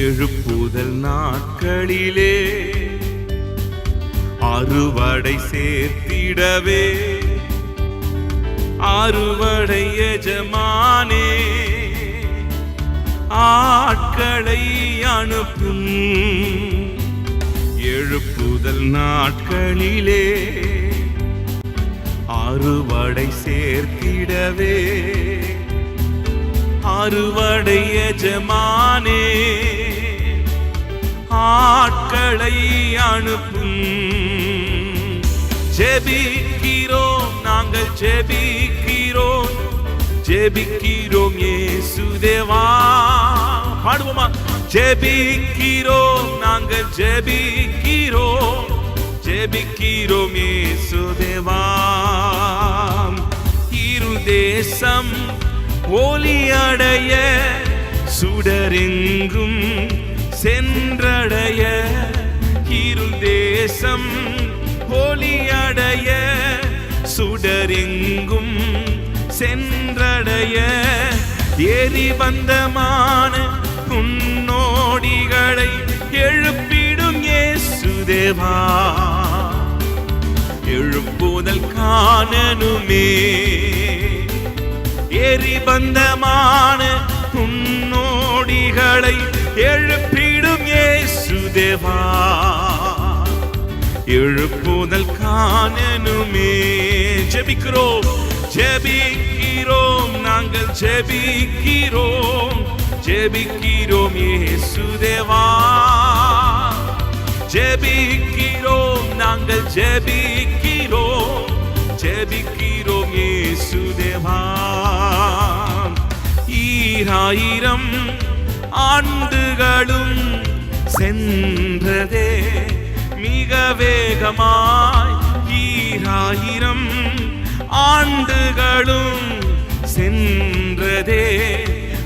எழுப்புதல் நாட்களிலே அறுவடை சேர்த்திடவே. அறுவடை எஜமானே ஆட்களை அனுப்பும். எழுப்புதல் நாட்களிலே அறுவடை சேர்த்திடவே. அறுவடை எஜமானே ஆட்களை அனுப்பும். ஜெபிக்கிறோம் நாங்கள் ஜெபிக்கிறோம். ஜெபிக்கிறோம் ஏசுதேவா பாடுவோமா? ஜெபிக்கிறோம் நாங்கள் ஜெபிக்கிறோம். ஜெபிக்கிறோம் ஏசுதேவா இரு தேசம் ஒலியடைய சுடரெங்கும் சென்றடைய இருள் தேசம் ஒளியடைய சுடரெங்கும் சென்றடைய. எரிபந்தமான உன்னோடிகளை எழுப்பிடும் இயேசுதேவா எழுப்புதல் காணனுமே. எரிபந்தமான உன்னோடிகளை எழுப்ப தேவா. எழுப்புதல் காணனுமே. ஜெபிக்கிறோம் ஜெபிக்கிறோம் நாங்கள் ஜெபிக்கிறோம். ஜெபிக்கிறோம் இயேசுதேவா ஜெபிக்கிறோம் நாங்கள் ஜெபிக்கிறோம். ஜெபிக்கிறோம் இயேசுதேவா ஈராயிரம் ஆண்டுகளும் சென்றதே மிக வேகமாய் ஈராயிரம் ஆண்டுகளும் சென்றதே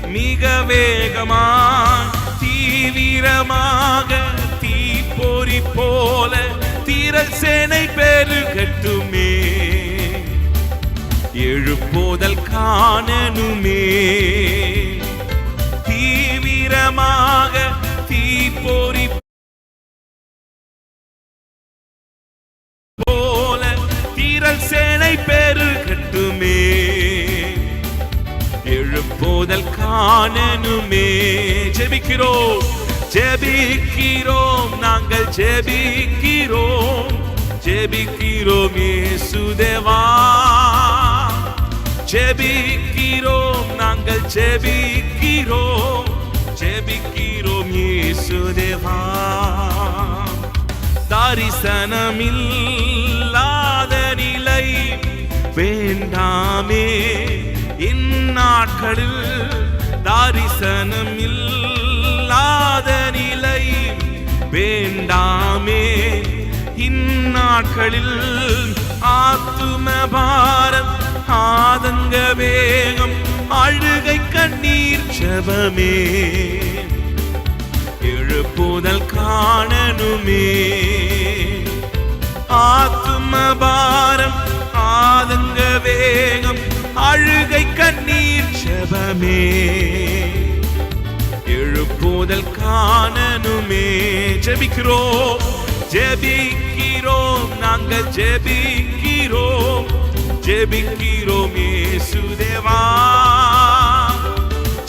மிக வேகமாய் தீவிரமாக தீப்பொறி போல தீரல் பெருகட்டுமே எழுப்போதல் காணனுமே. தீவிரமாக போரி போல தீரல் சேனை பெருகட்டுமே எழுப்போதல் காணனுமே. ஜெபிக்கிறோம் ஜெபிக்கிறோம் நாங்கள் ஜெபிக்கிறோம். ஜெபிக்கிறோம் சுதேவா ஜெபிக்கிறோம் நாங்கள் ஜெபிக்கிறோம். ஜெபிக்கிறோம் இயேசுதேவா. தரிசனமில்லாத நிலை வேண்டாமே. இந்நாட்களில் தரிசனம் இல்லாத நிலை வேண்டாமே. இந்நாட்களில் ஜபமே எழுப்புதல் காணனுமே ஆத்தும பாரம் ஆதங்க வேகம் அழுகை கண்ணீர் ஜபமே எழுப்புதல் காணனுமே ஜெபிக்கிறோம் ஜெபிக்கிறோம் நாங்கள் ஜெபிக்கிறோம் ஜெபிக்கிறோம் இயேசுதேவா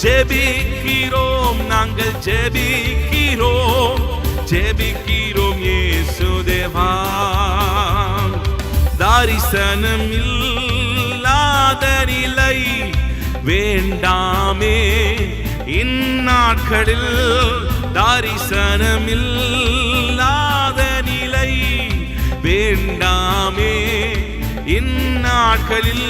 ஜெபிக்கிறோம் நாங்கள் ஜெபிக்கிறோம் ஜெபிக்கிறோம் இயேசுதேவா தரிசனம் இல்லாத நிலை வேண்டாமே இந்நாட்களில் தரிசனம் இல்லாத நிலை வேண்டாமே இந்நாட்களில்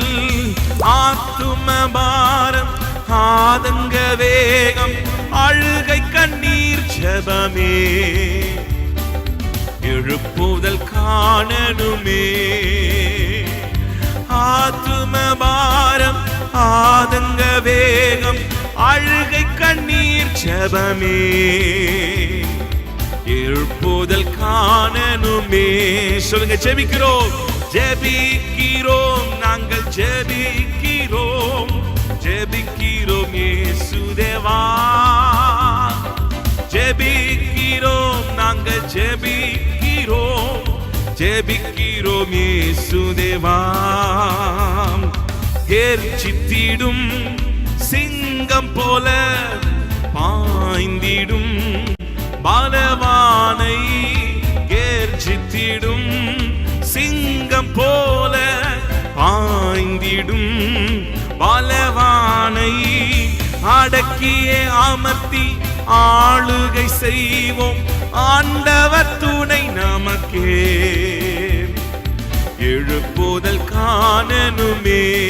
ஆத்தும பாரம் ஆதங்க வேகம் அழுகை கண்ணீர் ஜபமே. எழுப்புதல் காணனுமே ஆத்தும பாரம் ஆதங்க வேகம் அழுகை கண்ணீர் ஜபமே. எழுப்புதல் காணனுமே சொல்லுங்க ஜெபிக்கிறோம். ஜெபிக்கிறோம் நாங்கள் ஜெபிக்கிறோம். ஜெபிக்கிறோம் ஏசுதேவா ஜெபிக்கிறோம் நாங்க ஜெபிக்கிறோம். ஜெபிக்கிறோம் ஏசுதேவா கேர்ச்சித்திடும் சிங்கம் போல பாய்ந்திடும். பலவானை கேர்ச்சித்திடும் சிங்கம் போல பாய்ந்திடும். பலவான் அடக்கியே அமர்த்தி ஆளுகை செய்வோம். ஆண்டவர் துணை நமக்கே. எழுப்புதல் காணனுமே.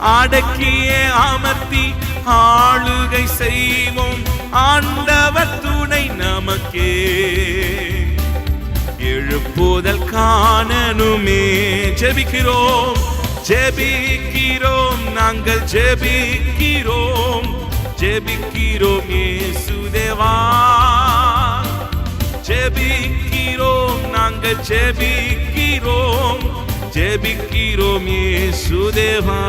அடக்கியே அமர்த்தி ஆளுகை செய்வோம். ஆண்டவர் துணை நமக்கே. எழுப்புதல் காணனுமே. ஜெபிக்கிறோம். ஜெபிக்கிறோம். நாங்கள் ஜெபிக்கிறோம். ஜெபிக்கிறோம் இயேசுதேவா ஜெபிக்கிறோம் நாங்கள் ஜெபிக்கிறோம். ஜெபிக்கிறோம் இயேசுதேவா